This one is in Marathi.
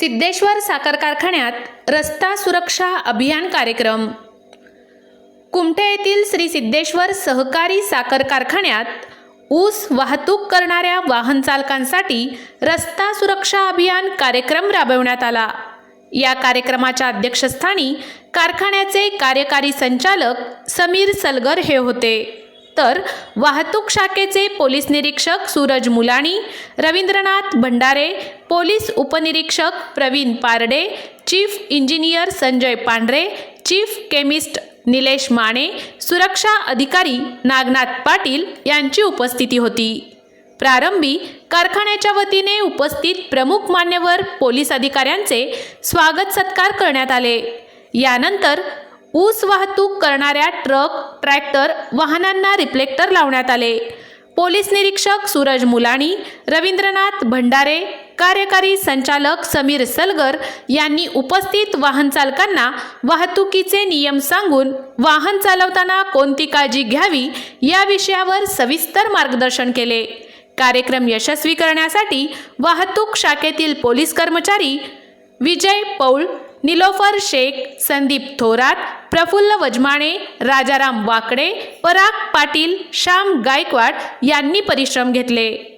सिद्धेश्वर साखर कारखान्यात रस्ता सुरक्षा अभियान कार्यक्रम. कुमठे येथील श्री सिद्धेश्वर सहकारी साखर कारखान्यात ऊस वाहतूक करणाऱ्या वाहन चालकांसाठी रस्ता सुरक्षा अभियान कार्यक्रम राबवण्यात आला. या कार्यक्रमाच्या अध्यक्षस्थानी कारखान्याचे कार्यकारी संचालक समीर सलगर हे होते. तर वाहतूक शाखेचे पोलीस निरीक्षक सूरज मुलाणी रवींद्रनाथ भंडारे पोलीस उपनिरीक्षक Praveen Parde chief engineer Sanjay Pandhare chief chemist Nilesh Mane सुरक्षा अधिकारी नागनाथ पाटील यांची उपस्थिती होती. प्रारंभी कारखान्याच्या वतीने उपस्थित प्रमुख मान्यवर पोलीस अधिकाऱ्यांचे स्वागत सत्कार करण्यात आले. यानंतर ऊस वाहतूक करणाऱ्या ट्रक ट्रॅक्टर वाहनांना रिफ्लेक्टर लावण्यात आले. पोलीस निरीक्षक सूरज मुलाणी रवींद्रनाथ भंडारे कार्यकारी संचालक समीर सलगर यांनी उपस्थित वाहन चालकांना वाहतुकीचे नियम सांगून वाहन चालवताना कोणती काळजी घ्यावी या विषयावर सविस्तर मार्गदर्शन केले. कार्यक्रम यशस्वी करण्यासाठी वाहतूक शाखेतील पोलीस कर्मचारी विजय पौळ निलोफर शेख संदीप थोरात प्रफुल्ल वजमाणे राजाराम वाकडे पराग पाटील श्याम गायकवाड यांनी परिश्रम घेतले.